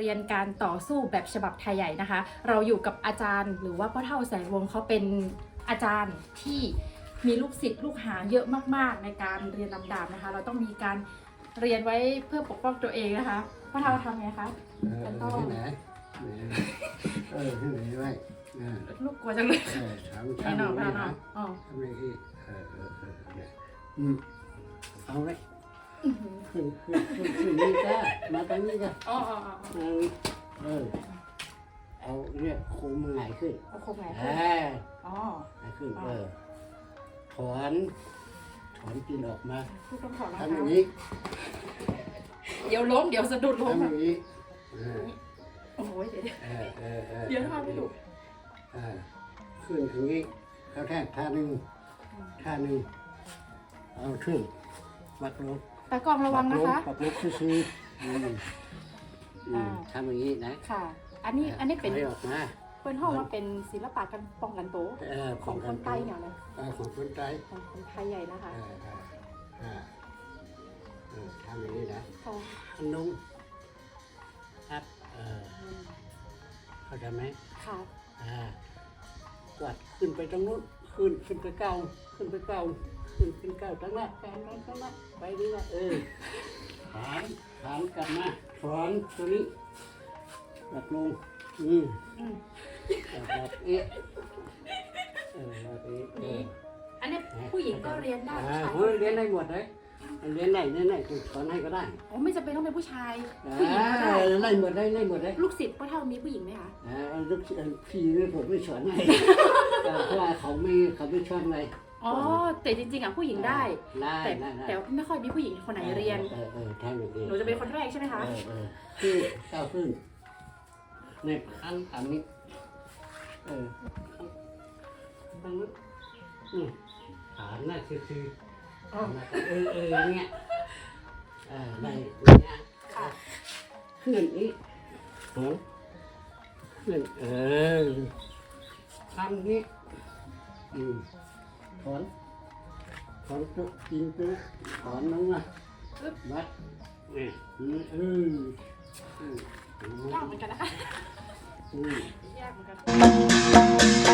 เรียนการต่อสู้แบบฉบับไทยใหญ่นะคะ เราอยู่กับอาจารย์ หรือว่าพ่อเท่าแสงวงศ์เขาเป็นอาจารย์ที่มีลูกศิษย์ลูกหาเยอะมาก ๆ ในการเรียนลำดาบนะคะ เราต้องมีการเรียนไว้เพื่อปกป้องตัวเองนะคะพ่อเท่าทำไงคะเออแล้วก็ที่ไหนเออที่ไหนไว้เออลูกกลัวจังเลยเออทำแน่นอนทำพ่อไม่เท่านะอ๋อ ทำไม่ที่เออเออเออเนี่ยอืมเอาไว้อื้อหือ ขึ้นขึ้นขึ้นขึ้นนี่ก็มาตรงนี้ก็อ๋ออ๋ออ๋อเออเออเอาเนี่ยคุมหงายขึ้นเอาคงไหนเอขึ้นออ๋อหงายขึ้นเออถอนถอนกินออกมาลูกต้องถอดรองทำอเท้าย่างนี้เดี๋ยวล้มเดี๋ยวสะดุดล้มทำออะย่างนี้เออโอ้โหเดี๋ยวเดี๋ยวเออเออเออเดี๋ยวทำไม่ถูกอ่าขึ้นอย่างนี้เขาแทกท่าหนึ่งท่าหนึ่งเอาขึ้นมัดลง ตากล้องระวังนะคะปักลบซื่อๆอืมอืมอ่าทำอย่างนี้นะค่ะ อันนี้อันนี้เป็นถอยออกมาเปิ้นห้องว่าเป็นศิลปะการป้องกันตัวเออของคนใต้เนี่ยนะเออของคนใต้ของคนไทยใหญ่นะคะเออเออเออเออทำอย่างนี้นะค่ะอันนุ่งครับเออเข้าใจไหมค่ะอ่ากวัดขึ้นไปตรงนู้น ขึ้นขึ้นไปเก้าขึ้นไปเก้าขึ้นขึ้นเก้าตั้งหน้าเก้าตั้งตั้งหน้าไปนี่ละเออฐานฐานกลับมาถอนตัวนี้หลักลงอืมอืมแบบนี้เออแบบนี้เอออันนี้ผู้หญิงก็เรียนได้อ่าผู้ชายเฮ้ยเรียนได้หมดเลย เรียนได้เรียนได้สอนให้ก็ได้โอ้ไม่จำเป็นต้องเป็นผู้ชายผู้หญิงก็ได้ได้หมดได้ได้หมดเลยลูกศิษย์พ่อเท่ามีผู้หญิงไหมคะอ่าลูกพี่นี่ผมไม่สอนให้เพราะว่าเขาไม่เขาไม่ชอบเลยอ๋อแต่จริงๆอะผู้หญิงได้ได้แต่แต่ไม่ค่อยมีผู้หญิงคนไหนเรียนเออเออทำอย่างหนูจะเป็นคนแรกใช่ไหมคะเออเออคือก้าวขึ้นในขั้นอันนี้เออตรงนี้นี่ฐานน่ะคือคือ เออเออเนี่ยเออได้เนี่ยค่ะขึ้นนี้ถอนขึ้นเออทำนี้อืมถอนถอนตัวจริงตัวถอนลงมาปึ๊บมัดนี่อืมเอออืมยากเหมือนกันนะคะอืมยากเหมือนกัน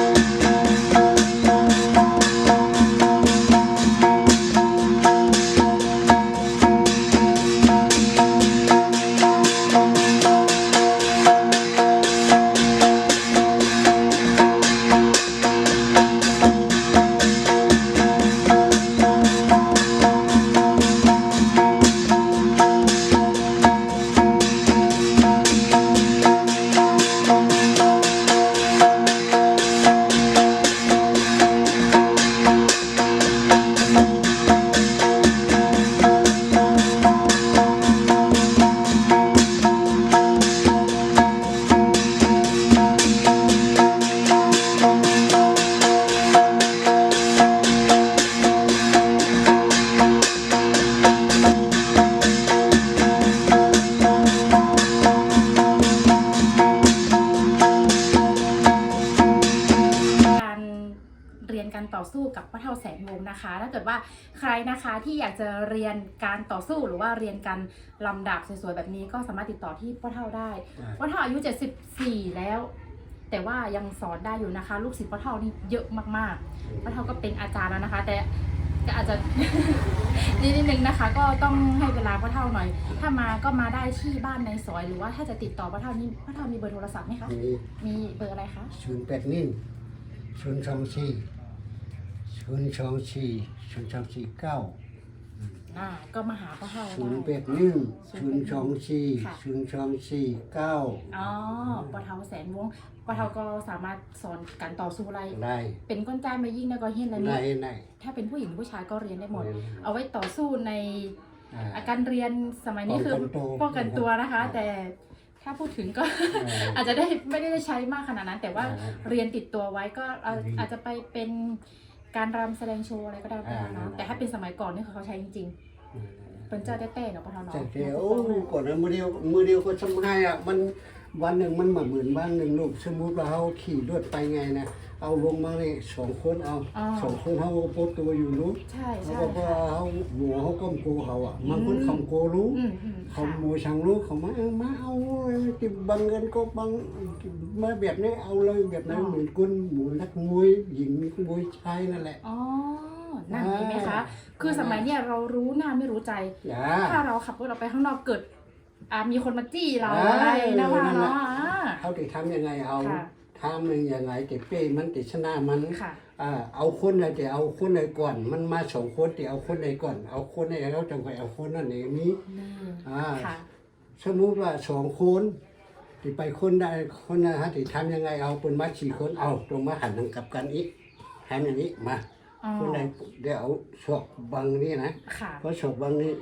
กิดว่าใครนะคะที่อยากจะเรียนการต่อสู้หรือว่าเรียนการลำดาบสวยๆแบบนี้ก็สามารถติดต่อที่พ่อเท่าได้พ่อเท่าอายุ 74 แล้ว แต่ว่ายังสอนได้อยู่นะคะ ลูกศิษย์พ่อเท่านี่เยอะมากๆพ่อเท่าก็เป็นอาจารย์แล้วนะคะ แต่ก็อาจจะนิดนึงนะคะ ก็ต้องให้เวลาพ่อเท่าหน่อย ถ้ามาก็มาได้ที่บ้านในซอยหรือว่าถ้าจะติดต่อพ่อเท่านี่พ่อเท่ามีเบอร์โทรศัพท์ไหมคะมีมีเบอร์อะไรคะศูนย์แปดหนึ่งศูนย์สองสี่ ศูนย์สองสี่ศูนย์สองสี่เก้าอ่าก็มาหาพ่อเท่าศูนย์แปได้ ดหนึ่งศูนย์สองสี่ศูนย์สองสี่เก้าอ๋อปอเทาแสนวงปอเทาก็สามารถสอนการต่อสู้อะไร ได้เป็นก้นใจมายิ่งนะก็เฮียนอะไรได้นี่ได้ถ้าเป็นผู้หญิงหรือผู้ชายก็เรียนได้หมดเรียนเอาไว้ต่อสู้ในอ่า อาการเรียนสมัยนี้คือป้องกันตัวป้องกันตัวนะคะ แต่ถ้าพูดถึงก็ เอออาจจะได้ไม่ได้ใช้มากขนาดนั้น แต่ว่าเออเรียนติดตัวไว้ก็เอาดี อาจจะไปเป็น การรำแสดงโชว์อะไรก็ได้นะคะอ่าแต่ถ้าเป็นสมัยก่อนนี่คือเขาใช้จริงอืมๆเป็นเจ้าแต่ๆเนาะพ่อเฒ่าเนาะแต่เดี๋ยวก่อนนะมือเดียวมือเดียวก็ทำให้อะมันวันหนึ่งมันมาหมื่นบ้านหนึ่งลูกสมมติว่าเขาขี่รถไปไงนะเอาลงมาเลยสองคนเอาสองคนเขาก็โพสตัวอยู่รู้ใช่เขาใช่ก็ว่าค่ะ เขาหัวเขาก้มโกเขาอะมันคนคำโกรู้อืมอืมเขาค่ะ โมชังรู้เขามาเอามาเอาติบังเงินก็บังมาแบบนี้เอาเลยแบบนั้นเหมือนกุนหมูนักมวยหญิงมวยชายนั่นแหละ อ๋อนั่นเห็นไหมคะ คือสมัยเนี้ยเรารู้หน้าไม่รู้ใจ อย่า ถ้าเราขับรถออกไปข้างนอกเกิด อ่ามีคนมาจี้เราอ่าอะไรนะว่านั่นแหละเนาะอ่าเขาจะทำยังไงเอาค่ะทำมันยังไงจะเป้มันจะชนะมันค่ะอ่าเอาคนไหนจะเอาคนไหนก่อน มันมาสองคนจะเอาคนไหนก่อน เอาคนไหนเราจงไปเอาคนนั้นเองนี้นี่อ่าค่ะสมมุติว่าสองคนที่ไปคนใดคนนะฮะที่ทำยังไงเอาคนมาสี่คนเอาตรงมาหันทางกลับกันอีกทำอย่างนี้มาอ๋อคนใดเดี๋ยวเอาฉอกบังนี่นะค่ะเพราะฉอกบังนี่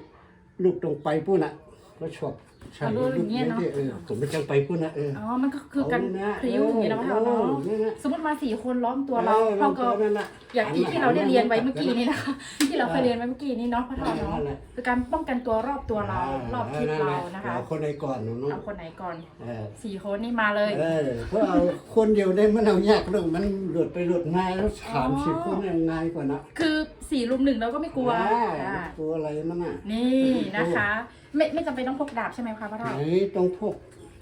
ลูกตรงไปปุ่นอะ ก็ฉอกใช่เอาลูกอย่างเงี้ยเนอะเออผมไม่จังไปปุ่นนะเออ อ๋อ มันก็คือการเนะพริ้วอย่างนี้นะพ่อเฒ่าเนาะออสมมติมาสี่คนล้อมตัวเราออเราก็นั่นน่ะอย่างที่ที่เราได้เรียนไว้เมื่อกี้นี้นะคะ ที่เราเคยเรียนไว้เมื่อกี้นี้เนาะพ่อเฒ่าเนาะนั่นแหละคือการป้องกันตัวรอบตัวเรารอบทิศเรานะคะเอาคนใดก่อนเนาะเอาคนไหนก่อนเออสี่คนนี่มาเลย เออเพราะเอาคนเดียวได้มันเอายากเรื่องมันหลุดไปหลุดมาแล้วสามสิบคนยังง่ายกว่านะคือสี่รุมหนึ่งเราก็ไม่กลัวอ่าอ่ากลัวอะไรมันอะ นี่นะคะ ไม่ไม่จำเป็นต้องพกดาบใช่ไหมคะพ่อไหนเฒ่าต้องพก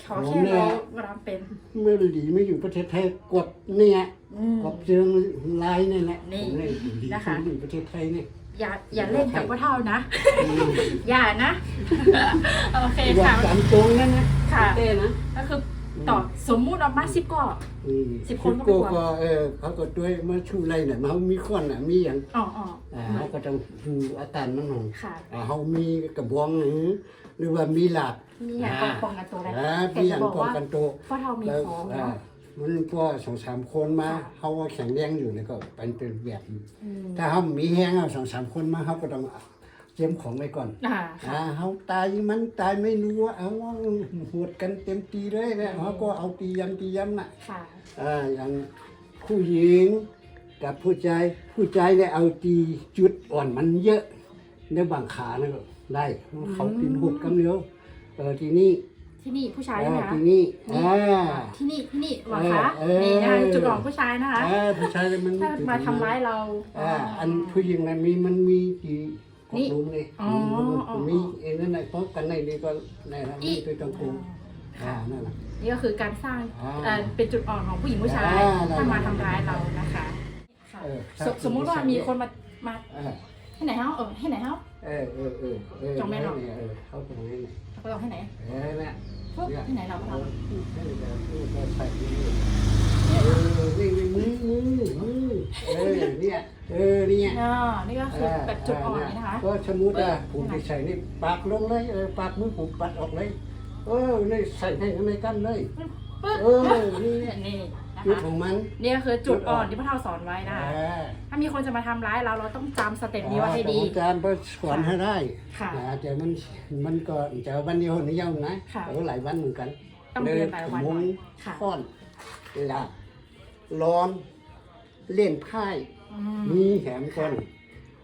ขอแค่เรารำเป็น เมื่อหลีไม่อยู่ประเทศไทยกดเนี่ยอืม กดเชิงลายเนี่ยแหละนี่ผมเลยหลีนะคะอยู่ประเทศไทยเนี่ย อย่าอย่าเล่นกับพ่อเฒ่านะ อย่านะ โอเคอย่าค่ะสามตรงนั่นนะค่ะ เต้นะ ก็คือ ต่อสมมุติเอามาสิบก็อืมสิบคนก็ก็ไม่กลัว ก็เออเขาก็ด้วยมาชูไรเนี่ยมาเขามีข้อนอะมีอย่างอ๋ออ๋ออ่าเขาก็ต้องดูอาการมันหน่อยค่ะอ่าเขามีกระบองหรือหรือว่ามีหลาบมีอย่างป้องป้องกันตัวได้อ่าแต่มีอจะย่างบอกป้องว่ากันตัวพ่อเฒ่ามีแล้วของอ่าเนาะ มันก็สองสามคนมาค่ะ เขาก็แข็งแรงอยู่เนี่ยก็เป็นเป็นแบบอืมถ้าเขามีแห้งเอาสองสามคนมาเขาก็ต้อง เตรียมของไว้ก่อนอ่าอ่าเขาตายมันตายไม่รู้ว่าเอาว่าหวดกันเต็มตีเลยนะเขาก็เอาตียำตียำน่ะ ค่ะ อ่าอย่างผู้หญิงกับผู้ชายผู้ชายเนี่ยเอาตีจุดอ่อนมันเยอะในบางขานะก็ได้เขาตีนหดกันเดียวเออทีนี้ที่นี่ผู้ชายเอใช่ไหอมคะ ทีนี้อ่า ที่นี่ที่นี่หวังคะเออนี่นะคะเออจุดอ่อนผู้ชายนะคะ เออผู้ชายเนี่ยมันถ้ามาทำร้ายเรา อ่าอันผู้หญิงนะมีมันมีกี่ กนี่ดลุมเลยอ๋ออ๋อ มีเอ็นนั่นแหละเพราะกันในนี้ก็ในนะอีมีตัวตรงกูอ่านั่นแหละ นี่ก็คือการสร้างอ่าเอ่อเป็นจุดอ่อนของผู้หญิงผู้ชายอ่านั่นถ้ามาทำร้ายเรานะคะค่ะเออสมสมมุติว่ามีคนมามาเออ ให้ไหนเฮาเออให้ไหนเฮาเออเออเออเออจงแม่นเหรอเออเขาตรงนี้เนี่ยเราก็ต้องให้ไหนเออเนี่ย ปุ๊บให้ไหนเราก็เอทอเออเออเออเออใส่นี่ เออนี่นี่มือมือมือเออเนี่ยเออเนี่ยำอ่านี่ก็คือแบบจุดอ่อนนี่นะคะ ก็สมมุติว่าผมไปใส่นี่ปากลงเลยเออปากมือผมปัดออกเลย เออนี่ใส่ให้ในกันเลยปึ๊บเออนี่นี่นะจุดคะของมันนี่ก็คือจุดอ่อนที่พระเท่าสอนไว้นะคะเออถ้ามีคนจะมาทำร้ายเราเราต้องจำสเต็ปนี้ไว้ให้ดี อาจารย์ไปสอนให้ได้ค่ะนะแต่มันมันก็จะวันเดียวนิยมนะค่ะเออหลายวันเหมือนกันต้องเรียนหลายวันหมุน่งอยค่ะ ค้อนหลับ ร้อนเล่นไพ่อืมมีแหมก่อน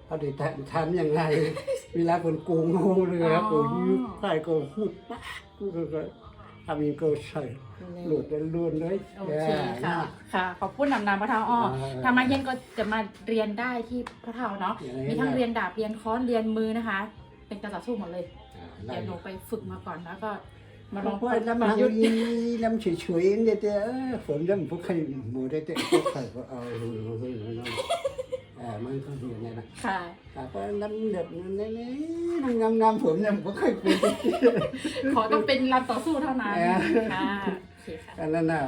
เขาได้ทำทำยังไงเวลาคนโกงโง่เลยครับอ๋ก็อยืดไพ่ก็หุดปั๊กก็ก็ทำยังก็ใส่หลุดเป็นล้วนเลยโอเคค่ะ ค่ะ ขอบคุณนำนามพระเท่าอ้อเออถ้ามาเย็นก็จะมาเรียนได้ที่พระเท่าเนาะอย่างนี้มีทั้งนะเรียนดาบเรียนค้อนเรียนมือนะคะ เป็นการต่อสู้หมดเลยอ่าเดี๋ยวหนูไปฝึกมาก่อนแล้วก็ มาลลอองงว่าลำปหัระงยุทธ์ยีลำเฉยๆเนี่ยแต่เออผมลำพวกใครหมูได้แต่พวกใครก็เอาเออมันก็อยู่เนี่ยนะค่ะแต่ก็ลำเด็ดนั่นนี่งามงามๆผมเนี่ยผมเคยเป็นขอต้องเป็นลำต่อสู้เท่านั้นเออค่ะโอเคค่ะอันนั้นน่ะ